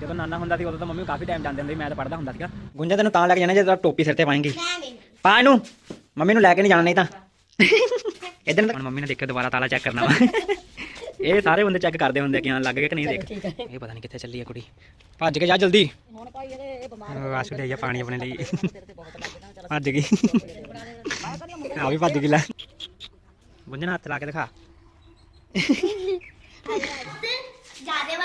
ਜਦੋਂ ਨਾਨਾ ਹੁੰਦਾ ਸੀ ਉਦੋਂ ਤਾਂ ਮੰਮੀ ਕਾਫੀ ਟਾਈਮ ਜਾਂਦੇ ਹੁੰਦੇ ਸੀ ਮੈਂ ਤਾਂ ਪੜਦਾ ਹੁੰਦਾ ਸੀਗਾ। ਗੁੰਜਾ ਤੈਨੂੰ ਤਾਂ ਲੈ ਕੇ ਜਾਣਾ ਜੇ ਤੇਰਾ ਟੋਪੀ ਸਿਰ ਤੇ ਪਾਏਂਗੀ। ਪਾ ਇਹਨੂੰ। ਮੰਮੀ ਨੂੰ ਲੈ ਕੇ ਨਹੀਂ ਜਾਣਾ ਨਹੀਂ ਤਾਂ। ਇਦਾਂ ਹੁਣ ਮੰਮੀ ਨੇ ਦੇਖਿਆ ਦੁਬਾਰਾ ਤਾਲਾ ਚੈੱਕ ਕਰਨਾ ਵਾ। ਇਹ ਸਾਰੇ ਬੰਦੇ ਚੈੱਕ ਕਰਦੇ ਹੁੰਦੇ ਕਿ ਹਾਂ ਲੱਗ ਗਿਆ ਕਿ ਨਹੀਂ ਦੇਖ। ਇਹ ਪਤਾ ਨਹੀਂ ਕਿੱਥੇ ਚੱਲੀ ਹੈ ਕੁੜੀ। ਭੱਜ ਕੇ ਜਾ ਜਲਦੀ। ਹੁਣ ਭਾਈ ਇਹਦੇ ਇਹ ਬਿਮਾਰ ਆਸ਼ੂ ਲੈ ਜਾ ਪਾਣੀ ਆਪਣੇ ਲਈ। ਭੱਜ ਗਈ। ਆ ਵੀ ਭੱਜ ਗਈ ਲੈ। ਗੁੰਜਨ ਹੱਥ ਲਾ ਕੇ ਦਿਖਾ।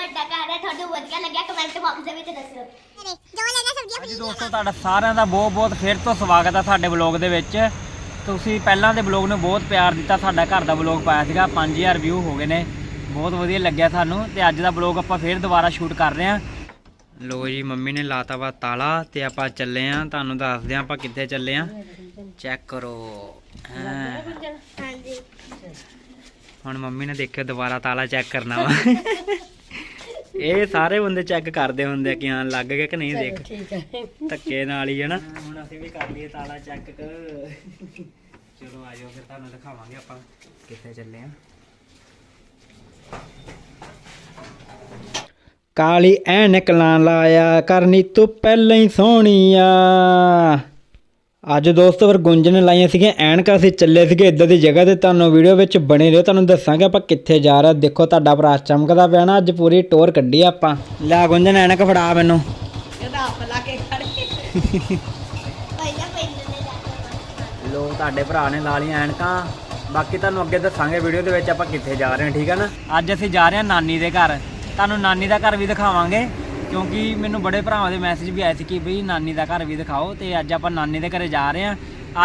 ਵੱਡਾ ਘਰ ਹੈ ਤੁਹਾਨੂੰ ਵਧੀਆ ਲੱਗਿਆ ਕਮੈਂਟ ਬਾਕਸ ਦੇ ਵਿੱਚ ਦੱਸਿਓ। ਜੋ ਲੈਣਾ ਸਬਜ਼ੀਆਂ ਅੱਜ ਦੋਸਤੋ ਤੁਹਾਡਾ ਸਾਰਿਆਂ ਦਾ ਬਹੁਤ ਬਹੁਤ ਫਿਰ ਤੋਂ ਸਵਾਗਤ ਹੈ ਸਾਡੇ ਬਲੌਗ ਦੇ ਵਿੱਚ। ਤੁਸੀਂ ਪਹਿਲਾਂ ਦੇ ਬਲੌਗ ਨੂੰ ਬਹੁਤ ਪਿਆਰ ਦਿੱਤਾ ਸਾਡਾ ਘਰ ਦਾ ਬਲੌਗ ਪਾਇਆ ਸੀਗਾ 5000 ਵਿਊ ਹੋ ਗਏ ਨੇ। ਬਹੁਤ ਵਧੀਆ ਲੱਗਿਆ ਸਾਨੂੰ ਤੇ ਅੱਜ ਦਾ ਬਲੌਗ ਆਪਾਂ ਫੇਰ ਦੁਬਾਰਾ ਸ਼ੂਟ ਕਰ ਰਹੇ ਹਾਂ। ਲੋ ਜੀ ਮੰਮੀ ਨੇ ਲਾਤਾ ਵਾ ਤਾਲਾ ਤੇ ਆਪਾਂ ਚੱਲੇ ਆਂ ਤੁਹਾਨੂੰ ਦੱਸਦੇ ਆਂ ਆਪਾਂ ਕਿੱਥੇ ਚੱਲੇ ਆਂ ਚੈੱਕ ਕਰੋ। ਹਾਂਜੀ। ਹੁਣ ਮੰਮੀ ਨੇ ਦੇਖਿਓ ਦੁਬਾਰਾ ਤਾਲਾ ਚੈੱਕ ਕਰਨਾ ਵਾ। ਇਹ ਸਾਰੇ ਬੰਦੇ ਚੈੱਕ ਕਰਦੇ ਹੁੰਦੇ ਆ ਕਿ ਹਾਂ ਲੱਗ ਗਿਆ ਕਿ ਨਹੀਂ ਦੇਖ। ਠੀਕ ਹੈ। ਧੱਕੇ ਨਾਲ ਹੀ ਹੈ ਨਾ। ਹੁਣ ਅਸੀਂ ਵੀ ਕਰ ਲਈਏ ਤਾਲਾ ਚੈੱਕ ਚਲੋ ਆਜੋ ਫਿਰ ਤੁਹਾਨੂੰ ਦਿਖਾਵਾਂਗੇ ਆਪਾਂ ਕਿੱਥੇ ਚੱਲੇ ਆ। ਕਾਲੀ ਐਨਕ ਲਾਂ ਲਾਇਆ ਕਰਨੀ ਤੂੰ ਪਹਿਲਾਂ ਹੀ ਸੋਹਣੀ ਆ। ਅੱਜ ਦੋਸਤੋ ਫਿਰ ਗੁੰਜ ਨੇ ਲਾਈਆਂ ਸੀਗੀਆਂ ਐਨਕਾਂ ਅਸੀਂ ਚੱਲੇ ਸੀਗੇ ਇੱਦਾਂ ਦੀ ਜਗ੍ਹਾ ਤੇ। ਤੁਹਾਨੂੰ ਵੀਡੀਓ ਵਿੱਚ ਬਣੇ ਰਹੋ ਤੁਹਾਨੂੰ ਦੱਸਾਂਗੇ ਆਪਾਂ ਕਿੱਥੇ ਜਾ ਰਹੇ ਦੇਖੋ ਤੁਹਾਡਾ ਭਰਾ ਚਮਕਦਾ ਪਿਆ ਨਾ ਅੱਜ ਪੂਰੀ ਟੋਰ ਕੱਢੀ ਆਪਾਂ। ਲੈ ਗੁੰਜਨ ਐਨਕ ਫੜਾ ਮੈਨੂੰ। ਇਹਦਾ ਹੱਥ ਲਾ ਕੇ ਖੜ। ਲੋ ਤੁਹਾਡੇ ਭਰਾ ਨੇ ਲਾ ਲਈਆਂ ਐਨਕਾਂ। ਬਾਕੀ ਤੁਹਾਨੂੰ ਅੱਗੇ ਦੱਸਾਂਗੇ ਵੀਡੀਓ ਦੇ ਵਿੱਚ ਆਪਾਂ ਕਿੱਥੇ ਜਾ ਰਹੇ ਹਾਂ ਠੀਕ ਹੈ ਨਾ? ਅੱਜ ਅਸੀਂ ਜਾ ਰਹੇ ਹਾਂ ਨਾਨੀ ਦੇ ਘਰ। ਤੁਹਾਨੂੰ ਨਾਨੀ ਦਾ ਘਰ ਵੀ ਦਿਖਾਵਾਂਗੇ। ਕਿਉਂਕਿ ਮੈਨੂੰ ਬੜੇ ਭਰਾਵਾਂ ਦੇ ਮੈਸੇਜ ਵੀ ਆਏ ਸੀ ਕਿ ਬਈ ਨਾਨੀ ਦਾ ਘਰ ਵੀ ਦਿਖਾਓ ਤੇ ਅੱਜ ਆਪਾਂ ਨਾਨੀ ਦੇ ਘਰੇ ਜਾ ਰਹੇ ਹਾਂ।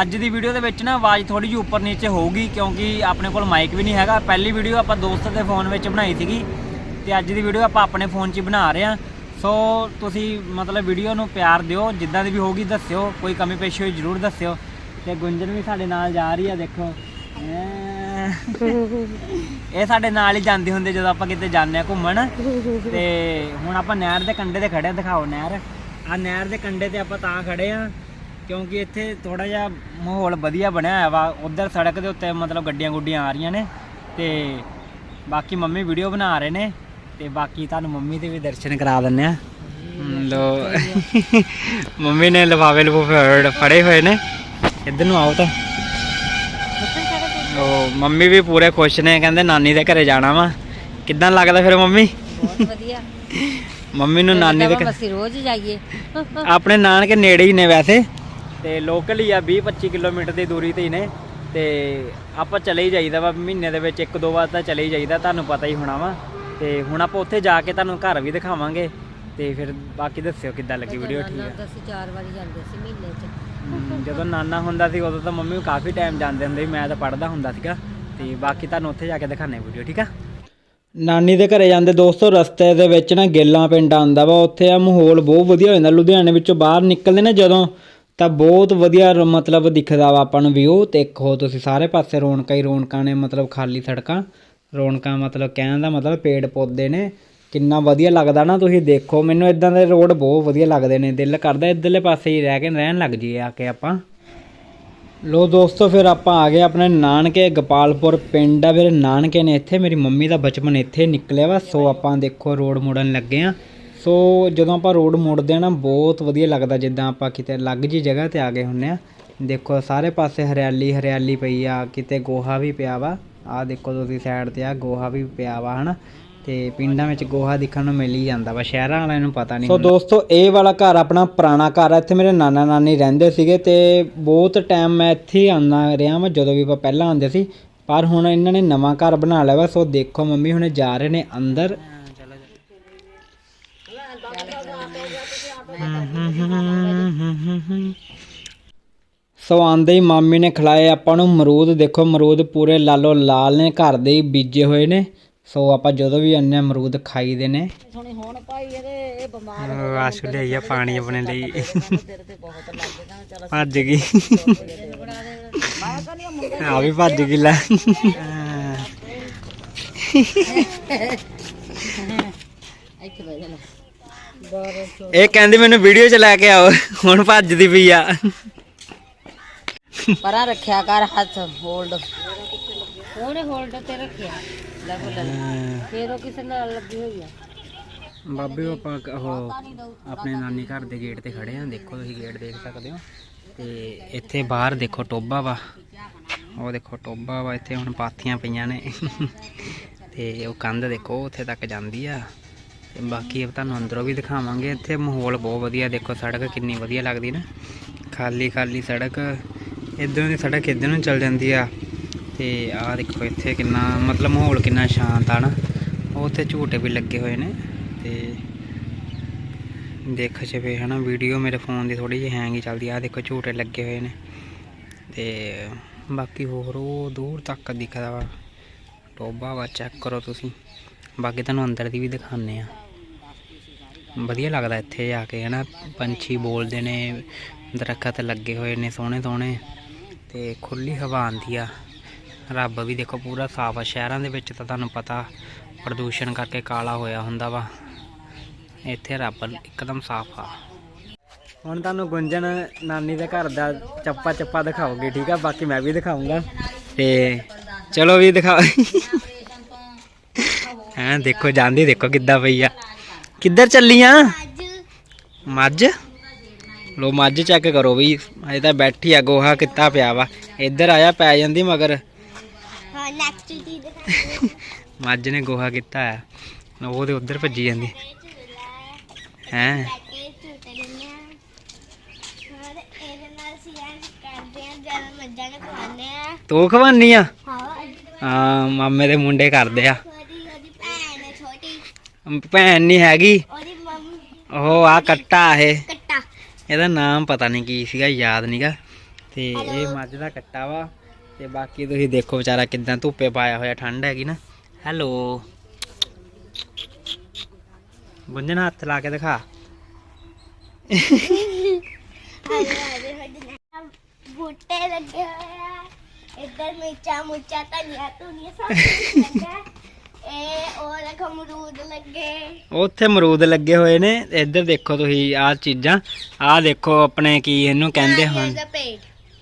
ਅੱਜ ਦੀ ਵੀਡੀਓ ਦੇ ਵਿੱਚ ਨਾ ਆਵਾਜ਼ ਥੋੜੀ ਜਿਹੀ ਉੱਪਰ ਨੀਚੇ ਹੋਊਗੀ ਕਿਉਂਕਿ ਆਪਣੇ ਕੋਲ ਮਾਈਕ ਵੀ ਨਹੀਂ ਹੈਗਾ। ਪਹਿਲੀ ਵੀਡੀਓ ਆਪਾਂ ਦੋਸਤ ਦੇ ਫੋਨ ਵਿੱਚ ਬਣਾਈ ਸੀਗੀ ਤੇ ਅੱਜ ਦੀ ਵੀਡੀਓ ਆਪਾਂ ਆਪਣੇ ਫੋਨ 'ਚ ਹੀ ਬਣਾ ਰਹੇ ਹਾਂ। ਸੋ ਤੁਸੀਂ ਮਤਲਬ ਵੀਡੀਓ ਨੂੰ ਪਿਆਰ ਦਿਓ, ਜਿੱਦਾਂ ਦੀ ਵੀ ਹੋਊਗੀ ਦੱਸਿਓ, ਕੋਈ ਕਮੀ ਪੇਸ਼ੀ ਹੋਈ ਜ਼ਰੂਰ ਦੱਸਿਓ। ਤੇ ਗੁੰਜਨ ਵੀ ਸਾਡੇ ਨਾਲ ਜਾ ਰਹੀ ਆ, ਦੇਖੋ। ਇਹ ਸਾਡੇ ਨਾਲ ਹੀ ਜਾਂਦੇ ਹੁੰਦੇ ਜਦੋਂ ਆਪਾਂ ਕਿਤੇ ਜਾਂਦੇ ਆ ਘੁੰਮਣ। ਤੇ ਹੁਣ ਆਪਾਂ ਨਹਿਰ ਦੇ ਕੰਢੇ ਤੇ ਖੜੇ ਆ ਦਿਖਾਓ ਨਹਿਰ। ਆ ਨਹਿਰ ਦੇ ਕੰਢੇ ਤੇ ਆਪਾਂ ਤਾਂ ਖੜੇ ਆ ਕਿਉਂਕਿ ਇੱਥੇ ਥੋੜਾ ਜਿਹਾ ਮਾਹੌਲ ਵਧੀਆ ਬਣਿਆ ਹੋਇਆ ਵਾ। ਉਧਰ ਸੜਕ ਦੇ ਉੱਤੇ ਮਤਲਬ ਗੱਡੀਆਂ ਗੁੱਡੀਆਂ ਆ ਰਹੀਆਂ ਨੇ ਤੇ ਬਾਕੀ ਮੰਮੀ ਵੀਡੀਓ ਬਣਾ ਰਹੇ ਨੇ ਤੇ ਬਾਕੀ ਤੁਹਾਨੂੰ ਮੰਮੀ ਦੇ ਵੀ ਦਰਸ਼ਨ ਕਰਾ ਦਿੰਨੇ ਆ ਲੋ। ਮੰਮੀ ਨੇ ਲਫਾਵੇ ਲਫੂਫੇ ਫੜੇ ਹੋਏ ਨੇ। ਇੱਧਰ ਨੂੰ ਆਓ ਤਾਂ। ਉਹ ਮੰਮੀ ਵੀ ਪੂਰੇ ਖੁਸ਼ ਨੇ ਕਹਿੰਦੇ ਨਾਨੀ ਦੇ ਘਰੇ ਜਾਣਾ ਵਾ। ਕਿੱਦਾਂ ਲੱਗਦਾ ਫਿਰ ਮੰਮੀ? ਬਹੁਤ ਵਧੀਆ। ਮੰਮੀ ਨੂੰ ਨਾਨੀ ਦੇ ਘਰ ਅਸੀਂ ਰੋਜ਼ ਜਾਈਏ। ਆਪਣੇ ਨਾਨਕੇ ਨੇੜੇ ਹੀ ਨੇ ਵੈਸੇ। ਤੇ ਲੋਕਲ ਹੀ ਆ 20 25 ਕਿਲੋਮੀਟਰ ਦੀ ਦੂਰੀ ਤੇ ਹੀ ਨੇ। ਤੇ ਆਪਾਂ ਚਲੇ ਹੀ ਜਾਈਦਾ ਵਾ ਮਹੀਨੇ ਦੇ ਵਿੱਚ ਇੱਕ ਦੋ ਵਾਰ ਤਾਂ ਚਲੇ ਹੀ ਜਾਈਦਾ ਤੁਹਾਨੂੰ ਪਤਾ ਹੀ ਹੋਣਾ ਵਾ। ਤੇ ਹੁਣ ਆਪਾਂ ਉੱਥੇ ਜਾ ਕੇ ਤੁਹਾਨੂੰ ਘਰ ਵੀ ਦਿਖਾਵਾਂਗੇ। ਤੇ ਫਿਰ ਬਾਕੀ ਦੱਸਿਓ ਕਿੱਦਾਂ ਲੱਗੀ ਵੀਡੀਓ ਠੀਕ ਹੈ ਅਸੀਂ ਚਾਰ ਵਾਰੀ ਜਾਂਦੇ ਸੀ ਮਹੀਨੇ 'ਚ। ਹਮ, ਜਦੋਂ ਨਾਨਾ ਹੁੰਦਾ ਸੀ ਉਦੋਂ ਤਾਂ ਮੰਮੀ ਕਾਫੀ ਟਾਈਮ ਜਾਂਦੇ ਹੁੰਦੇ ਸੀ ਮੈਂ ਤਾਂ ਪੜਦਾ ਹੁੰਦਾ ਸੀਗਾ। ਤੇ ਬਾਕੀ ਤੁਹਾਨੂੰ ਉੱਥੇ ਜਾ ਕੇ ਦਿਖਾਣੇ ਵੀਡੀਓ ਠੀਕ ਆ? ਨਾਨੀ ਦੇ ਘਰੇ ਜਾਂਦੇ ਦੋਸਤੋ ਰਸਤੇ ਦੇ ਵਿੱਚ ਨਾ ਗੇਲਾਂ ਪਿੰਡ ਆਉਂਦਾ ਵਾ ਉੱਥੇ ਆ ਮਾਹੌਲ ਬਹੁਤ ਵਧੀਆ ਹੋ ਜਾਂਦਾ। ਲੁਧਿਆਣੇ ਵਿੱਚੋਂ ਬਾਹਰ ਨਿਕਲਦੇ ਨਾ ਜਦੋਂ ਤਾਂ ਬਹੁਤ ਵਧੀਆ ਰ- ਮਤਲਬ ਦਿਖਦਾ ਵਾ ਆਪਾਂ ਨੂੰ ਵਿਊ ਤੇ ਇੱਕ ਹੋ ਤੁਸੀਂ ਸਾਰੇ ਪਾਸੇ ਰੌਣਕਾਂ ਹੀ ਰੌਣਕਾਂ ਨੇ ਮਤਲਬ ਖਾਲੀ ਸੜਕਾਂ। ਰੌਣਕਾਂ ਮਤਲਬ ਕਹਿਣ ਦਾ ਮਤਲਬ ਪੇੜ ਪੌਦੇ ਨੇ। ਕਿੰਨਾ ਵਧੀਆ ਲੱਗਦਾ ਨਾ ਤੁਸੀਂ ਦੇਖੋ, ਮੈਨੂੰ ਇਦਾਂ ਦੇ ਰੋਡ ਬਹੁਤ ਵਧੀਆ ਲੱਗਦੇ ਨੇ, ਦਿਲ ਕਰਦਾ ਇੱਧਰਲੇ ਪਾਸੇ ਹੀ ਰਹਿ ਕੇ ਰਹਿਣ ਲੱਗ ਜਾਈਏ ਆ ਕੇ ਆਪਾਂ। ਲੋ ਦੋਸਤੋ, ਫਿਰ ਆਪਾਂ ਆ ਗਏ ਆਪਣੇ ਨਾਨਕੇ, ਗੋਪਾਲਪੁਰ ਪਿੰਡ ਆ, ਮੇਰੇ ਨਾਨਕੇ ਨੇ ਇੱਥੇ, ਮੇਰੀ ਮੰਮੀ ਦਾ ਬਚਪਨ ਇੱਥੇ ਨਿਕਲਿਆ ਵਾ, ਸੋ ਆਪਾਂ ਦੇਖੋ ਰੋਡ ਮੋੜਨ ਲੱਗੇ ਆ। ਸੋ ਜਦੋਂ ਆਪਾਂ ਰੋਡ ਮੋੜਦੇ ਆ ਨਾ, ਬਹੁਤ ਵਧੀਆ ਲੱਗਦਾ ਜਿੱਦਾਂ ਆਪਾਂ ਕਿਤੇ ਅਲੱਗ ਜੀ ਜਗ੍ਹਾ ਤੇ ਆ ਗਏ ਹੁੰਨੇ ਆ। ਦੇਖੋ, ਸਾਰੇ ਪਾਸੇ ਹਰਿਆਲੀ ਹਰਿਆਲੀ ਪਈ ਆ, ਕਿਤੇ ਗੋਹਾ ਵੀ ਪਿਆ ਵਾ। ਆ ਦੇਖੋ ਤੁਸੀਂ ਸਾਈਡ ਤੇ ਆ, ਗੋਹਾ ਵੀ ਪਿਆ ਵਾ, ਹਨਾ। ਤੇ ਪਿੰਡਾਂ ਵਿੱਚ ਗੋਹਾ ਦਿਖਣ ਨੂੰ ਮਿਲ ਹੀ ਜਾਂਦਾ ਵਾ ਸ਼ਹਿਰਾਂ ਵਾਲਿਆਂ ਨੂੰ ਪਤਾ ਨਹੀਂ ਸੋ ਦੋਸਤੋ ਇਹ ਵਾਲਾ ਘਰ ਆਪਣਾ ਪੁਰਾਣਾ ਘਰ ਆ ਇੱਥੇ ਮੇਰੇ ਨਾਨਾ ਨਾਨੀ ਰਹਿੰਦੇ ਸੀਗੇ ਤੇ ਬਹੁਤ ਟਾਈਮ ਮੈਂ ਇੱਥੇ ਆਉਂਦਾ ਰਿਹਾ ਮੈਂ ਜਦੋਂ ਵੀ ਆਪਾਂ ਪਹਿਲਾਂ ਆਉਂਦੇ ਸੀ ਪਰ ਹੁਣ ਇਹਨਾਂ ਨੇ ਨਵਾਂ ਘਰ ਬਣਾ ਲਿਆ ਵਾ ਸੋ ਦੇਖੋ ਮੰਮੀ ਹੁਣੇ ਜਾ ਰਹੇ ਨੇ ਅੰਦਰ। ਸੋ ਆਂਦੇ ਹੀ ਮਾਮੀ ਨੇ ਖਿਲਾਏ ਆਪਾਂ ਨੂੰ ਅਮਰੂਦ ਦੇਖੋ ਅਮਰੂਦ ਪੂਰੇ ਲਾਲੋ ਲਾਲ ਨੇ ਘਰ ਦੇ ਹੀ ਬੀਜੇ ਹੋਏ ਨੇ। ਸੋ ਆਪਾਂ ਜਦੋਂ ਵੀ ਆਨੇ ਅਮਰੂਦ ਖਾਈਦੇ ਨੇ। ਸੋਹਣੀ ਹੁਣ ਭਾਈ ਇਹਦੇ ਇਹ ਬਿਮਾਰ ਆਸ਼ੂ ਲਈ ਆ ਪਾਣੀ ਆਪਣੇ ਲਈ। ਤੇਰੇ ਤੇ ਬਹੁਤ ਲੱਗ ਜਾਣਾ ਚੱਲ ਭੱਜ ਗਈ। ਆ ਵੀ ਭੱਜ ਗਈ ਲੈ। ਇਹ ਕਹਿੰਦੀ ਮੈਨੂੰ ਵੀਡੀਓ ਚ ਲੈ ਕੇ ਆਓ ਹੁਣ ਭੱਜਦੀ ਪਈ ਆ। ਪਰਾਂ ਰੱਖਿਆ ਕਰ ਹੱਥ ਹੋਲਡ ਉਹਨੇ ਹੋਲਡ ਤੇ ਰੱਖਿਆ। ਲੈ ਬੋਲ ਲੈ। ਉਹ ਕਿਸੇ ਨਾਲ ਲੱਗੀ ਹੋਈ ਆ। ਬਾਬੇ, ਉਹ ਆਪਾਂ ਕ- ਉਹ ਆਪਣੇ ਨਾਨੀ ਘਰ ਦੇ ਗੇਟ ਤੇ ਖੜੇ ਆ। ਦੇਖੋ ਤੁਸੀਂ ਗੇਟ ਦੇਖ ਸਕਦੇ ਹੋ। ਤੇ ਇੱਥੇ ਬਾਹਰ ਦੇਖੋ ਟੋਬਾ ਵਾ। ਉਹ ਦੇਖੋ ਟੋਬਾ ਵਾ, ਇੱਥੇ ਹੁਣ ਪਾਥੀਆਂ ਪਈਆਂ ਨੇ। ਤੇ ਉਹ ਕੰਧ ਦੇਖੋ, ਉੱਥੇ ਤੱਕ ਜਾਂਦੀ ਆ। ਤੇ ਬਾਕੀ ਤੁਹਾਨੂੰ ਅੰਦਰੋਂ ਵੀ ਦਿਖਾਵਾਂਗੇ। ਇੱਥੇ ਮਾਹੌਲ ਬਹੁਤ ਵਧੀਆ। ਦੇਖੋ ਸੜਕ ਕਿੰਨੀ ਵਧੀਆ ਲੱਗਦੀ ਨਾ। ਖਾਲੀ ਖਾਲੀ ਸੜਕ। ਇੱਧਰੋਂ ਦੀ ਸੜਕ ਇੱਧਰ ਨੂੰ ਚੱਲ ਜਾਂਦੀ ਆ। ਤੇ ਆਹ ਦੇਖੋ ਇੱਥੇ ਕਿੰਨਾ, ਮਤਲਬ ਮਾਹੌਲ ਕਿੰਨਾ ਸ਼ਾਂਤ ਆ ਨਾ। ਉਹ ਉੱਥੇ ਝੂਟੇ ਵੀ ਲੱਗੇ ਹੋਏ ਨੇ ਤੇ ਦੇਖ ਜਵੇ ਹਨਾ, ਵੀਡੀਓ ਮੇਰੇ ਫੋਨ ਦੀ ਥੋੜੀ ਜਿਹੀ ਹੈਂਗ ਹੀ ਚੱਲਦੀ ਆ। ਆਹ ਦੇਖੋ ਝੂਟੇ ਲੱਗੇ ਹੋਏ ਨੇ ਤੇ ਬਾਕੀ ਹੋਰ ਉਹ ਦੂਰ ਤੱਕ ਦਿਖਦਾ ਵਾ। ਟੋਬਾ ਵਾ ਚੈੱਕ ਕਰੋ ਤੁਸੀਂ। ਬਾਕੀ ਤੁਹਾਨੂੰ ਅੰਦਰ ਦੀ ਵੀ ਦਿਖਾਉਂਦੇ ਆ। ਵਧੀਆ ਲੱਗਦਾ ਇੱਥੇ ਜਾ ਕੇ ਹਨਾ। ਪੰਛੀ ਬੋਲਦੇ ਨੇ, ਦਰਖਤ ਲੱਗੇ ਹੋਏ ਨੇ ਸੋਹਣੇ ਸੋਹਣੇ ਤੇ ਖੁੱਲੀ ਹਵਾ ਆਉਂਦੀ ਆ। ਰੱਬ ਵੀ ਦੇਖੋ ਪੂਰਾ ਸਾਫ਼ ਆ ਸ਼ਹਿਰਾਂ ਦੇ ਵਿੱਚ ਤਾਂ ਤੁਹਾਨੂੰ ਪਤਾ ਪ੍ਰਦੂਸ਼ਣ ਕਰਕੇ ਕਾਲਾ ਹੋਇਆ ਹੁੰਦਾ ਵਾ। ਇੱਥੇ ਰੱਬ ਇੱਕਦਮ ਸਾਫ਼ ਆ। ਹੁਣ ਤੁਹਾਨੂੰ ਗੁੰਜਨ ਨਾਨੀ ਦੇ ਘਰ ਦਾ ਚੱਪਾ ਚੱਪਾ ਦਿਖਾਓਗੇ ਠੀਕ ਆ? ਬਾਕੀ ਮੈਂ ਵੀ ਦਿਖਾਉਂਗਾ। ਤੇ ਚਲੋ ਵੀ ਦਿਖਾ ਹੈਂ ਦੇਖੋ ਜਾਂਦੀ ਦੇਖੋ ਕਿੱਦਾਂ ਪਈ ਆ। ਕਿੱਧਰ ਚੱਲੀਆਂ ਅੱਜ ਮੱਝ? ਲੋ ਮੱਝ ਚੈੱਕ ਕਰੋ ਵੀ ਅਜੇ ਤਾਂ ਬੈਠੀ ਆ ਗੋਹਾ ਕਿੱਤਾ ਪਿਆ ਵਾ। ਇੱਧਰ ਆਇਆ ਪੈ ਜਾਂਦੀ ਮਗਰ। ਨੈਕਸਟ ਚੀਜ਼ ਦਿਖਾਉਂਦੇ ਮੱਝ ਨੇ ਗੋਹਾ ਕੀਤਾ ਆ। ਉਹ ਤੇ ਉੱਧਰ ਭੱਜੀ ਜਾਂਦੀ। ਹੈ? ਕੇ ਖਵਾਨੀ ਆ? ਹਾਂ, ਮਾਮੇ ਦੇ ਮੁੰਡੇ ਕਰਦੇ ਆ। ਭੈਣ ਹੈ ਨਹੀਂ ਹੈਗੀ। ਉਹ ਆ ਕੱਟਾ ਇਹ। ਇਹਦਾ ਨਾਮ ਪਤਾ ਨਹੀਂ ਕੀ ਸੀਗਾ, ਯਾਦ ਨਹੀਂਗਾ ਤੇ ਇਹ ਮੱਝ ਦਾ ਕੱਟਾ ਵਾ। ਤੇ ਬਾਕੀ ਤੁਸੀਂ ਦੇਖੋ ਵਿਚਾਰਾ ਕਿਦਾਂ ਧੁੱਪੇ ਪਾਇਆ ਹੋਇਆ ਠੰਡ ਹੈਗੀ ਨਾ। ਹੈਲੋ। ਗੁੰਜਨ ਹੱਥ ਲਾ ਕੇ ਦਿਖਾ। ਬੂਟੇ ਲੱਗੇ ਇੱਧਰ ਮਿਰਚਾਂ ਮੁੱਚਾ ਧਨੀਆ ਧੁਨੀਆ ਸਭ ਕੁਛ ਲੱਗਾ ਇਹ ਉਹ ਦੇਖੋ ਅਮਰੂਦ ਲੱਗੇ। ਉੱਥੇ ਅਮਰੂਦ ਲੱਗੇ ਹੋਏ ਨੇ। ਇੱਧਰ ਦੇਖੋ ਤੁਸੀਂ ਆਹ ਚੀਜ਼ਾਂ। ਆਹ ਦੇਖੋ ਆਪਣੇ ਕੀ ਇਹਨੂੰ ਕਹਿੰਦੇ ਹਨ। ਪੇੜ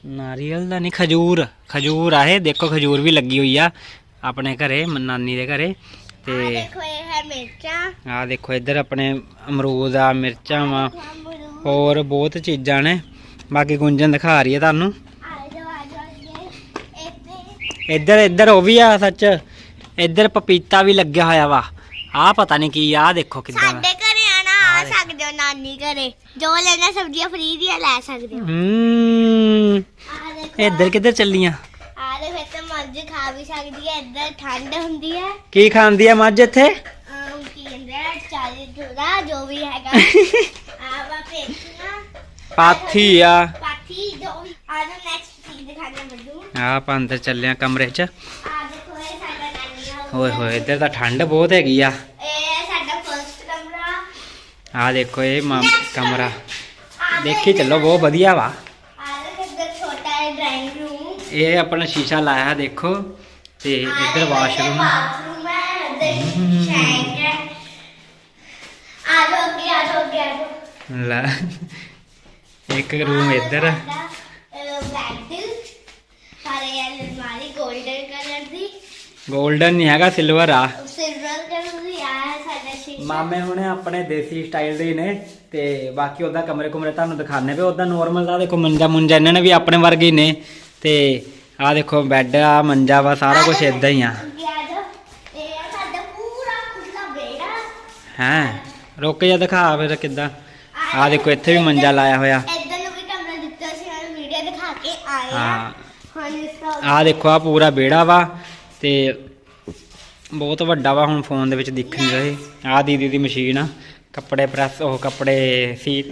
ਨਾਰੀਅਲ ਦਾ ਨਹੀਂ ਖਜੂਰ। ਖਜੂਰ ਆ ਇਹ। ਦੇਖੋ ਖਜੂਰ ਵੀ ਲੱਗੀ ਹੋਈ ਆ ਆਪਣੇ ਘਰੇ ਨਾਨੀ ਦੇ ਘਰੇ। ਆ ਤੇ ਦੇਖੋ ਇਹ ਹੈ ਮਿਰਚਾਂ। ਆਹ ਦੇਖੋ ਇੱਧਰ ਆਪਣੇ ਅਮਰੂਦ ਆ ਮਿਰਚਾਂ ਵਾ। ਹੋਰ ਬਹੁਤ ਚੀਜ਼ਾਂ ਨੇ। ਬਾਕੀ ਗੁੰਜਨ ਦਿਖਾ ਰਹੀ ਹੈ ਤੁਹਾਨੂੰ। ਆ ਆ ਇੱਧਰ ਇੱਧਰ ਉਹ ਵੀ ਆ ਸੱਚ। ਇੱਧਰ ਪਪੀਤਾ ਵੀ ਲੱਗਿਆ ਹੋਇਆ ਵਾ। ਆਹ ਪਤਾ ਨਹੀਂ ਕੀ ਆ ਦੇਖੋ ਕਿੱਦਾਂ। ਸਾਡੇ ਘਰੇ ਆਣਾ ਆ ਸਕਦੇ ਹੋ ਨਾਨੀ ਘਰੇ। ਜੋ ਲੈਣਾ ਸਬਜ਼ੀਆਂ ਫਰੀ ਦੀਆਂ ਲੈ ਸਕਦੇ ਹੋ। ਹੂੰ। ਆ ਇੱਧਰ ਕਿੱਧਰ ਚੱਲੀਆਂ? ਆ ਦੇ ਫਿਰ ਤਾਂ ਮੱਝ ਖਾ ਵੀ ਸਕਦੀ ਹੈ ਇੱਧਰ ਠੰਡ ਹੁੰਦੀ ਹੈ। ਕੀ ਖਾਂਦੀ ਆ ਮੱਝ ਇੱਥੇ? ਅਮ ਕੀ ਕਹਿੰਦੇ ਆ ਚਾਲੀ ਜੋ ਵੀ ਹੈਗਾ। ਆ ਵਾ ਪੇਟੀਆਂ ਪਾਥੀ ਆ। ਪਾਥੀ ਜੋ ਵੀ ਆ ਜਾ ਨੈਕਸਟ ਚੀਜ਼ ਦਿਖਾਣਾ ਬੱਦੂ ਆਪਾਂ ਅੰਦਰ ਚੱਲੇ ਆ ਕਮਰੇ 'ਚ। ਆ ਦੇਖੋ ਇਹ ਸਾਡਾ ਨਾਨੀ ਹਾਊਸ ਓਏ ਹੋਏ ਇੱਧਰ ਤਾਂ ਠੰਡ ਬਹੁਤ ਹੈਗੀ ਆ। ਇਹ ਸਾਡਾ ਫਰਸਟ ਕਮਰਾ। ਆ ਦੇਖੋ ਇਹ ਕਮਰਾ। ਦੇਖੀ ਚੱਲੋ ਬਹੁਤ ਵਧੀਆ ਵਾ ਆ ਦੇਖੋ ਇੱਧਰ ਛੋਟਾ ਹੈ ਡਰਾਇੰਗ ਰੂਮ ਇਹ ਆਪਣਾ ਸ਼ੀਸ਼ਾ ਲਾਇਆ ਦੇਖੋ। ਤੇ ਇੱਧਰ ਵਾਸ਼ਰੂਮ। ਬਾਥਰੂਮ ਹੈ ਇੱਧਰ ਸ਼ੈਂਕ ਹੈ। ਆ ਜਾਓ ਅੱਗੇ ਆ ਜਾਓ ਅੱਗੇ ਆ ਜਾਓ। ਲੈ ਇੱਕ ਰੂਮ ਇੱਧਰ ਆ। ਬੈੱਡ ਸਾਰੇ ਅਲਮਾਰੀ 골ਡਨ ਕਲਰ ਦੀ। 골ਡਨ ਨਹੀਂ ਹੈਗਾ ਸਿਲਵਰ ਆ। ਸਿਲਵਰ ਕਲਰ ਦੀ ਆ ਹੈ ਸਾਡਾ ਸ਼ੀਸ਼ਾ। ਮਾਮੇ ਹੁਣੇ ਆਪਣੇ ਦੇਸੀ ਸਟਾਈਲ ਦੇ ਹੀ ਨੇ ਤੇ ਬਾਕੀ ਉਹਦਾ ਕਮਰੇ ਕੁਮਰੇ ਤੁਹਾਨੂੰ ਦਿਖਾਣੇ ਪਏ ਉਹਦਾ ਨੋਰਮਲ ਦਾ ਦੇਖੋ ਮੰਜਾ ਮੁੰਜਾ ਇਹਨਾਂ ਨੇ ਵੀ ਆਪਣੇ ਵਰਗੇ ਹੀ ਨੇ। ਤੇ ਆਹ ਦੇਖੋ ਬੈੱਡ ਆ ਮੰਜਾ ਵਾ ਸਾਰਾ ਕੁਝ ਇਦਾਂ ਹੀ ਆ। ਆ ਆ ਹੈ? ਰੁਕ ਜਾ ਦਿਖਾ ਫਿਰ ਕਿੱਦਾਂ। ਆਹ ਦੇਖੋ ਇੱਥੇ ਵੀ ਮੰਜਾ ਲਾਇਆ ਹੋਇਆ। ਇੱਧਰ ਨੂੰ ਵੀ ਕਮਰਾ ਦਿੱਤਾ ਸੀ हम ਵੀਡੀਓ ਦਿਖਾ ਕੇ ਆਏ ਆ। ਹਾਂ। ਹੁਣ ਇਸ ਦਾ ਆਹ ਦੇਖੋ ਆ ਪੂਰਾ ਵਿਹੜਾ ਵਾ ਤੇ ਬਹੁਤ ਵੱਡਾ ਵਾ ਹੁਣ ਫੋਨ ਦੇ ਵਿੱਚ ਦਿਖ ਨਹੀਂ ਰਹੇ। ਆਹ ਦੀਦੀ ਦੀ ਮਸ਼ੀਨ ਆ ਕੱਪੜੇ ਪ੍ਰੈਸ ਉਹ ਕੱਪੜੇ ਸੀ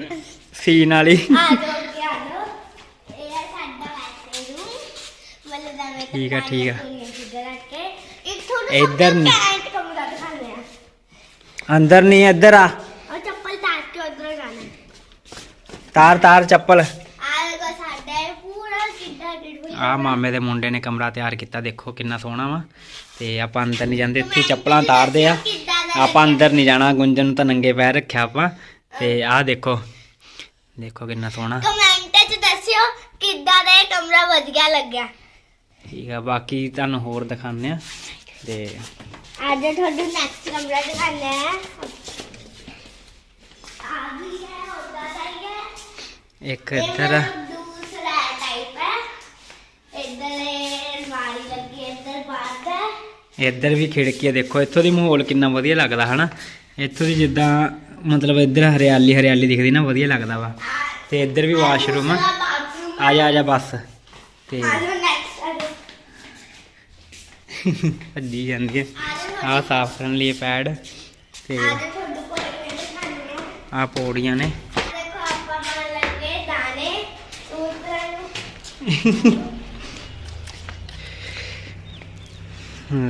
ਸੀਨ ਵਾਲੀ ਆ ਜਾਓ ਅੱਗੇ ਆ ਜਾਓ ਇਹ ਹੈ ਸਾਡਾ ਬਾਥਰੂਮ ਮਤਲਬ ਦਾ ਮੈਂ ਠੀਕ ਆ ਠੀਕ ਆ। ਇੱਧਰ ਨਹੀਂ। ਅੰਦਰ ਨਹੀਂ ਇੱਧਰ ਆ। ਚੱਪਲ ਤਾਰ ਕੇ ਉਧਰ ਜਾਣਾ। ਤਾਰ ਤਾਰ ਚੱਪਲ। ਆ ਮਾਮੇ ਦੇ ਮੁੰਡੇ ਨੇ ਕਮਰਾ ਤਿਆਰ ਕੀਤਾ ਦੇਖੋ ਕਿੰਨਾ ਸੋਹਣਾ ਵਾ। ਤੇ ਆਪਾਂ ਅੰਦਰ ਨਹੀਂ ਜਾਂਦੇ ਇੱਥੇ ਚੱਪਲਾਂ ਤਾਰਦੇ ਆ। ਆਪਾਂ ਅੰਦਰ ਨਹੀਂ ਜਾਣਾ ਗੁੰਜਨ ਨੂੰ ਤਾਂ ਨੰਗੇ ਪੈਰ ਰੱਖਿਆ ਆਪਾਂ। ਤੇ ਆਹ ਦੇਖੋ ਦੇਖੋ ਕਿੰਨਾ ਸੋਹਣਾ। ਕਮੈਂਟ 'ਚ ਦੱਸਿਓ ਕਿੱਦਾਂ ਦਾ ਇਹ ਕਮਰਾ ਵਧੀਆ ਲੱਗਿਆ। ਠੀਕ ਆ ਬਾਕੀ ਤੁਹਾਨੂੰ ਹੋਰ ਦਿਖਾਉਂਦੇ ਆ ਤੇ ਅੱਜ ਤੁਹਾਨੂੰ ਨੈਕਸਟ ਕਮਰਾ ਦਿਖਾਣਾ ਆ। ਇੱਕ ਇੱਧਰ ਦੂਸਰਾ ਟਾਈਪ ਹੈ ਇੱਧਰ ਅਲਮਾਰੀ ਲੱਗੀ ਇੱਧਰ ਬਾਤ ਹੈ ਇੱਧਰ ਵੀ ਖਿੜਕੀ ਹੈ ਦੇਖੋ ਇੱਥੋਂ ਦੀ ਮਾਹੌਲ ਕਿੰਨਾ ਵਧੀਆ ਲੱਗਦਾ ਹਨਾ? ਇੱਥੋਂ ਦੀ ਜਿੱਦਾਂ ਮਤਲਬ ਇੱਧਰ ਹਰਿਆਲੀ ਹਰਿਆਲੀ ਦਿਖਦੀ ਨਾ ਵਧੀਆ ਲੱਗਦਾ ਵਾ। ਤੇ ਇੱਧਰ ਵੀ ਵਾਸ਼ਰੂਮ ਆ। ਜਾ ਆ ਜਾ ਬਸ। ਤੇ ਭੱਜੀ ਜਾਂਦੀ ਹੈ। ਆ ਸਾਫ਼ ਕਰਨ ਲਈ ਪੈਡ ਤੇ ਆ ਪੌੜੀਆਂ ਨੂੰ।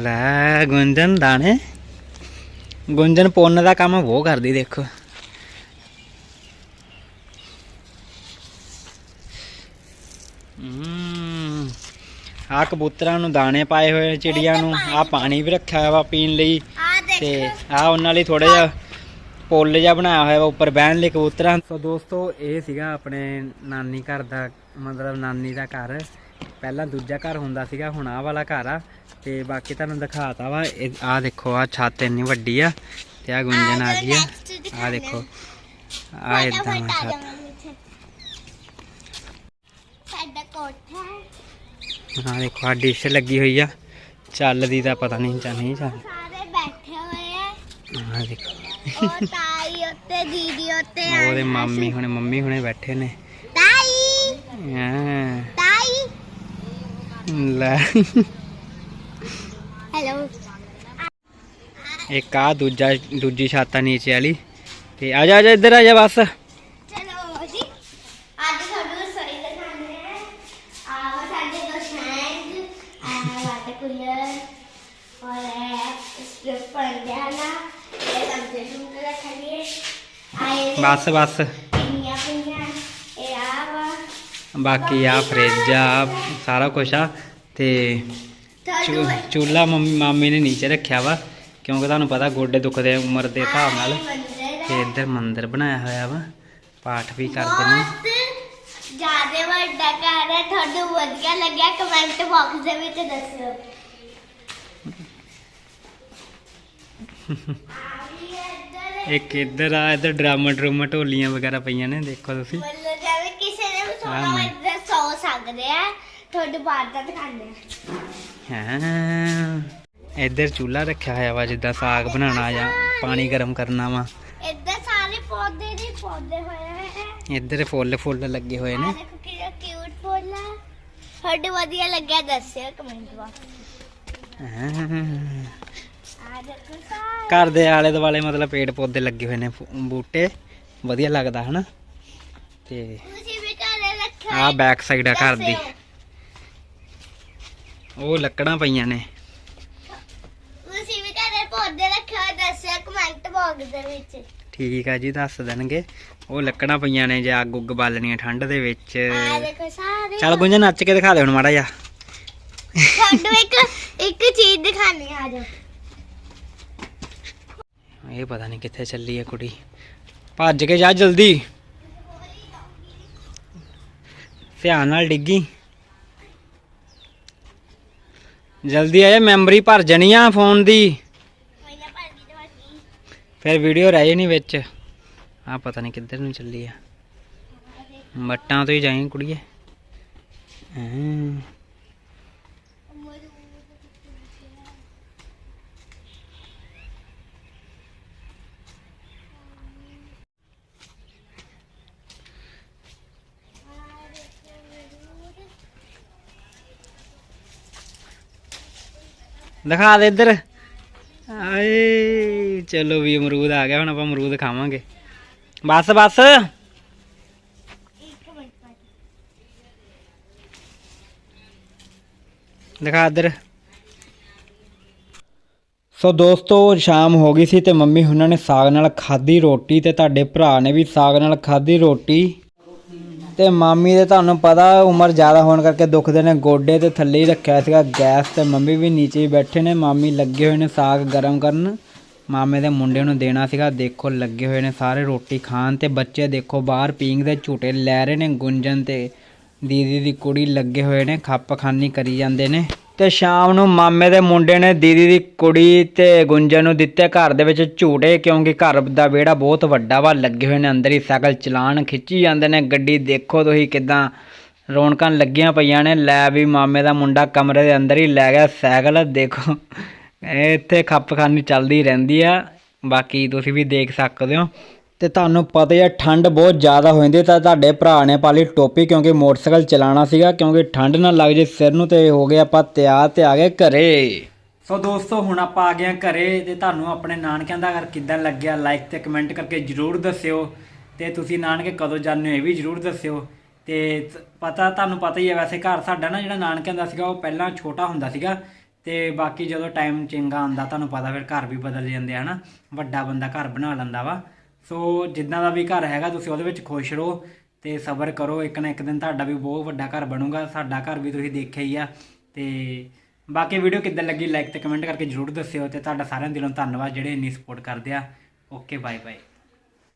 ਲੈ ਗੁੰਜਨ ਦਾਣੇ। ਗੁੰਜਨ ਪੁੰਨ ਦਾ ਕੰਮ ਉਹ ਕਰਦੀ ਦੇਖੋ। ਆਹ ਕਬੂਤਰਾਂ ਨੂੰ ਦਾਣੇ ਪਾਏ ਹੋਏ ਨੇ ਚਿੜੀਆਂ ਨੂੰ। ਆਹ ਪਾਣੀ ਵੀ ਰੱਖਿਆ ਹੋਇਆ ਵਾ ਪੀਣ ਲਈ। ਆ ਤੇ ਆਹ ਉਹਨਾਂ ਲਈ ਥੋੜਾ ਜਿਹਾ ਪੁੱਲ ਜਿਹਾ ਬਣਾਇਆ ਹੋਇਆ ਵਾ ਉੱਪਰ ਬਹਿਣ ਲਈ ਕਬੂਤਰਾਂ। ਸੋ ਦੋਸਤੋ ਇਹ ਸੀਗਾ ਆਪਣੇ ਨਾਨੀ ਘਰ ਦਾ ਮਤਲਬ ਨਾਨੀ ਦਾ ਘਰ। ਪਹਿਲਾਂ ਦੂਜਾ ਘਰ ਹੁੰਦਾ ਸੀਗਾ ਹੁਣ ਆਹ ਵਾਲਾ ਘਰ ਆ। ਤੇ ਬਾਕੀ ਤੁਹਾਨੂੰ ਦਿਖਾਤਾ ਵਾ ਇਹ- ਆਹ ਦੇਖੋ ਆਹ ਛੱਤ ਇੰਨੀ ਵੱਡੀ ਆ ਤੇ ਆਹ ਗੁੰਜਨ ਆ ਗਈ ਆ। ਆਹ ਦੇਖੋ ਆਹ ਇਦਾਂ ਆ ਛੱਤ। ਸਾਡਾ ਕੋਠਾ ਹੈ ਦੇਖੋ ਆਹ ਡਿਸ਼ ਲੱਗੀ ਹੋਈ ਆ। ਚੱਲਦੀ ਤਾਂ ਪਤਾ ਨਹੀਂ ਜਾਂ ਨਹੀਂ ਚੱਲ। ਸਾਰੇ ਬੈਠੇ ਹੋਏ ਆ। ਆਹ ਦੇਖੋ। ਉਹ ਤਾਈ ਉੱਤੇ ਦੀਦੀ ਉੱਤੇ ਉਹਦੇ ਮਾਮੀ ਹੁਣੇ ਮੰਮੀ ਹੁਣੇ ਬੈਠੇ ਨੇ। ਤਾਈ! ਹਾਂ। ਤਾਈ! ਲੈ। ਹੈਲੋ। ਇੱਕ ਆ ਦੂਜਾ ਦੂਜੀ ਛੱਤ ਆ ਨੀਚੇ ਵਾਲੀ। ਤੇ ਆ ਜਾ ਆ ਜਾ ਇੱਧਰ ਆ ਜਾ ਬਸ। ਬਸ ਬਸ। ਬਾਕੀ ਆ ਫਰਿੱਜ ਆ ਸਾਰਾ ਕੁਝ ਆ ਤੇ ਚੂਲਾ ਮੰਮੀ ਮਾਮੀ ਨੇ ਨੀਚੇ ਰੱਖਿਆ ਵਾ ਕਿਉਂਕਿ ਤੁਹਾਨੂੰ ਪਤਾ ਗੋਡੇ ਦੁਖਦੇ ਉਮਰ ਦੇ ਹਿਸਾਬ ਨਾਲ। ਤੇ ਇੱਧਰ ਮੰਦਿਰ ਬਣਾਇਆ ਹੋਇਆ ਵਾ ਪਾਠ ਵੀ ਕਰਦੇ ਨੇ। ਜ਼ਿਆਦਾ ਵੱਡਾ ਘਰ ਹੈ ਤੁਹਾਨੂੰ ਵਧੀਆ ਲੱਗਿਆ ਕਮੈਂਟ ਬਾਕਸ ਦੇ ਵਿੱਚ ਦੱਸਿਓ। ਇੱਕ ਇੱਧਰ ਆ ਇੱਧਰ ਡਰਾਮਾ ਡਰੂਮਾ ਢੋਲੀਆਂ ਵਗੈਰਾ ਪਈਆਂ ਨੇ ਦੇਖੋ ਤੁਸੀਂ। ਮਤਲਬ ਜਿਵੇਂ ਕਿਸੇ ਨੇ ਇੱਧਰ ਸੌ ਸਕਦੇ ਆ ਤੁਹਾਡੇ ਬਾਹਰ ਦਾ ਦਿਖਾਉਂਦੇ ਆ। ਹਾਂ। ਇੱਧਰ ਚੂਲਾ ਰੱਖਿਆ ਹੋਇਆ ਵਾ ਜਿੱਦਾਂ ਸਾਗ ਬਣਾਉਣਾ ਜਾਂ ਪਾਣੀ ਗਰਮ ਕਰਨਾ ਵਾ। ਇੱਧਰ ਸਾਰੇ ਪੌਦੇ ਦੀ ਪੌਦੇ ਹੋਏ ਹੈ ਇੱਧਰ ਫੁੱਲ ਫੁੱਲ ਲੱਗੇ ਹੋਏ ਨੇ। ਦੇਖੋ ਕਿੰਨਾ ਕਿਊਟ ਫੁੱਲ ਹੈ ਤੁਹਾਡੇ ਵਧੀਆ ਲੱਗਿਆ ਦੱਸਿਓ ਕਮੈਂਟ ਬਾਕਸ ਹਾਂ। ਘਰ ਦੇ ਆਲੇ ਦੁਆਲੇ ਮਤਲਬ ਪੇੜ ਪੌਦੇ ਲੱਗੇ ਹੋਏ ਨੇ ਬੂਟੇ, ਵਧੀਆ ਲੱਗਦਾ ਹਨਾ। ਤੇ ਤੁਸੀਂ ਬੈਕ ਸਾਈਡ ਆ ਘਰ ਦੀ। ਉਹ ਲੱਕੜਾਂ ਪਈਆਂ ਨੇ। ਤੁਸੀਂ ਵੀ ਘਰੇ ਪੌਦੇ ਰੱਖੇ ਹੋਏ ਕਮੈਂਟ ਬਾਕਸ ਦੇ ਵਿੱਚ ਠੀਕ ਆ ਜੀ, ਦੱਸ ਦੇਣਗੇ। ਉਹ ਲੱਕੜਾਂ ਪਈਆਂ ਨੇ ਜੇ ਅੱਗ ਉੱਗ ਬਾਲਣੀਆਂ ਠੰਡ ਦੇ ਵਿੱਚ। ਆ ਦੇਖੋ ਸਾਰੇ ਚੱਲ ਗੁੰਜਨ, ਨੱਚ ਕੇ ਦਿਖਾ ਦੇ ਹੁਣ ਮਾੜਾ ਜਿਹਾ। ਤੁਹਾਨੂੰ ਇੱਕ ਇੱਕ ਚੀਜ਼ ਦਿਖਾਣੀ ਆ ਜਾਓ। ਇਹ ਪਤਾ ਨਹੀਂ ਕਿੱਥੇ ਚੱਲੀ ਹੈ ਕੁੜੀ। ਭੱਜ ਕੇ ਜਾ ਜਲਦੀ। ਧਿਆਨ ਨਾਲ ਡਿੱਗੀ। ਜਲਦੀ ਆ ਜਾ, ਮੈਮਰੀ ਭਰ ਜਾਣੀ ਆ ਫੋਨ ਦੀ। ਫਿਰ ਵੀਡੀਓ ਰਹਿ ਜਾਣੀ ਵਿੱਚ। ਆ ਪਤਾ ਨਹੀਂ ਕਿੱਧਰ ਨੂੰ ਚੱਲੀ ਆ। ਮੱਟਾਂ ਤੋਂ ਹੀ ਜਾਈਂ ਕੁੜੀਏ। ਹਾਂ ਦਿਖਾ ਦੇ ਇੱਧਰ। ਆਏ, ਚਲੋ ਵੀ ਅਮਰੂਦ ਆ ਗਿਆ, ਹੁਣ ਆਪਾਂ ਅਮਰੂਦ ਖਾਵਾਂਗੇ। ਬਸ ਬਸ। ਦਿਖਾ ਇੱਧਰ। ਸੋ ਦੋਸਤੋ, ਸ਼ਾਮ ਹੋ ਗਈ ਸੀ ਤੇ ਮੰਮੀ ਉਹਨਾਂ ਨੇ ਸਾਗ ਨਾਲ ਖਾਧੀ ਰੋਟੀ ਤੇ ਤੁਹਾਡੇ ਭਰਾ ਨੇ ਵੀ ਸਾਗ ਨਾਲ ਖਾਧੀ ਰੋਟੀ। ਤੇ ਮਾਮੀ ਦੇ ਤੁਹਾਨੂੰ ਪਤਾ ਉਮਰ ਜ਼ਿਆਦਾ ਹੋਣ ਕਰਕੇ ਦੁਖਦੇ ਨੇ, ਗੋਡੇ ਤੇ ਥੱਲੇ ਹੀ ਰੱਖਿਆ ਸੀਗਾ, ਗੈਸ ਤੇ ਮੰਮੀ ਵੀ ਨੀਚੇ ਹੀ ਬੈਠੇ ਨੇ, ਮਾਮੀ ਲੱਗੇ ਹੋਏ ਨੇ ਸਾਗ ਗਰਮ ਕਰਨ। ਮਾਮੇ ਦੇ ਮੁੰਡੇ ਨੂੰ ਦੇਣਾ ਸੀਗਾ, ਦੇਖੋ ਲੱਗੇ ਹੋਏ ਨੇ ਸਾਰੇ ਰੋਟੀ ਖਾਣ ਤੇ, ਬੱਚੇ ਦੇਖੋ ਬਾਹਰ ਪੀਂਗ ਦੇ ਝੂਟੇ ਲੈ ਰਹੇ ਨੇ ਗੁੰਜਨ ਤੇ। ਦੀਦੀ ਦੀ ਕੁੜੀ ਲੱਗੇ ਹੋਏ ਨੇ ਖੱਪ ਖਾਨੀ ਕਰੀ ਜਾਂਦੇ ਨੇ। ਤੇ ਸ਼ਾਮ ਨੂੰ ਮਾਮੇ ਦੇ ਮੁੰਡੇ ਨੇ ਦੀਦੀ ਦੀ ਕੁੜੀ ਤੇ ਗੁੰਜਨ ਨੂੰ ਦਿੱਤੇ ਘਰ ਦੇ ਵਿੱਚ ਝੂਟੇ ਕਿਉਂਕਿ ਘਰ ਦਾ ਵਿਹੜਾ ਬਹੁਤ ਵੱਡਾ ਵਾ, ਲੱਗੇ ਹੋਏ ਨੇ ਅੰਦਰ ਹੀ, ਸਾਈਕਲ ਚਲਾਣ ਖਿੱਚੀ ਜਾਂਦੇ ਨੇ, ਗੱਡੀ ਦੇਖੋ ਤੁਸੀਂ ਕਿਦਾਂ ਰੌਣਕਾਂ ਲੱਗੀਆਂ ਪਈਆਂ ਨੇ, ਲੈ ਵੀ ਮਾਮੇ ਦਾ ਮੁੰਡਾ ਕਮਰੇ ਦੇ ਅੰਦਰ ਹੀ ਲੈ ਗਿਆ ਸਾਈਕਲ, ਦੇਖੋ ਇਹ ਇੱਥੇ ਖੱਪਖਾਨੀ ਚੱਲਦੀ ਰਹਿੰਦੀ ਆ, ਬਾਕੀ ਤੁਸੀਂ ਵੀ ਦੇਖ ਸਕਦੇ ਹੋ। ਤੇ ਤੁਹਾਨੂੰ ਪਤਾ ਹੀ ਹੈ ਠੰਡ ਬਹੁਤ ਜ਼ਿਆਦਾ ਹੋ ਜਾਂਦੀ ਤਾਂ ਤੁਹਾਡੇ ਭਰਾ ਨੇ ਪਾ ਲਈ ਟੋਪੀ ਕਿਉਂਕਿ ਮੋਟਰਸਾਈਕਲ ਚਲਾਉਣਾ ਸੀਗਾ, ਕਿਉਂਕਿ ਠੰਡ ਨਾ ਲੱਗ ਜੇ ਸਿਰ ਨੂੰ ਤੇ ਹੋ ਗਏ ਆਪਾਂ ਤਿਆਰ ਤੇ ਆ ਗਏ ਘਰੇ। ਸੋ ਦੋਸਤੋ, ਹੁਣ ਆਪਾਂ ਆ ਗਏ ਹਾਂ ਘਰੇ ਤੇ ਤੁਹਾਨੂੰ ਆਪਣੇ ਨਾਨਕਿਆਂ ਦਾ ਘਰ ਕਿੱਦਾਂ ਲੱਗਿਆ ਲਾਈਕ ਤੇ ਕਮੈਂਟ ਕਰਕੇ ਜਰੂਰ ਦੱਸਿਓ ਤੇ ਤੁਸੀਂ ਨਾਨਕੇ ਕਦੋਂ ਜਾਂਦੇ ਹੋ ਇਹ ਵੀ ਜਰੂਰ ਦੱਸਿਓ। ਤੇ ਪਤਾ, ਤੁਹਾਨੂੰ ਪਤਾ ਹੀ ਹੈ ਵੈਸੇ ਘਰ ਸਾਡਾ ਨਾ ਜਿਹੜਾ ਨਾਨਕਿਆਂ ਦਾ ਸੀਗਾ, ਉਹ ਪਹਿਲਾਂ ਛੋਟਾ ਹੁੰਦਾ ਸੀਗਾ ਤੇ ਬਾਕੀ ਜਦੋਂ ਟਾਈਮ ਚੰਗਾ ਆਉਂਦਾ, ਤੁਹਾਨੂੰ ਪਤਾ ਫਿਰ ਘਰ ਵੀ ਬਦਲ ਜਾਂਦੇ ਆ ਨਾ ਵੱਡਾ ਬੰਦਾ ਘਰ ਬਣਾ ਲੈਂਦਾ ਵਾ। ਸੋ ਜਿੱਦਾਂ ਦਾ ਵੀ ਘਰ ਹੈਗਾ, ਤੁਸੀਂ ਉਹਦੇ ਵਿੱਚ ਖੁਸ਼ ਰਹੋ ਤੇ ਸਬਰ ਕਰੋ। ਇੱਕ ਨਾ ਇੱਕ ਦਿਨ ਤੁਹਾਡਾ ਵੀ ਬਹੁਤ ਵੱਡਾ ਘਰ ਬਣੂਗਾ। ਸਾਡਾ ਘਰ ਵੀ ਤੁਸੀਂ ਦੇਖਿਆ ਹੀ ਆ। ਤੇ ਬਾਕੀ ਵੀਡੀਓ ਕਿੱਦਾਂ ਲੱਗੀ ਲਾਈਕ ਤੇ ਕਮੈਂਟ ਕਰਕੇ ਜਰੂਰ ਦੱਸਿਓ। ਤੇ ਤੁਹਾਡਾ ਸਾਰਿਆਂ ਦਿਲੋਂ ਧੰਨਵਾਦ ਜਿਹੜੇ ਇੰਨੀ ਸਪੋਰਟ ਕਰਦੇ ਆ। Okay bye bye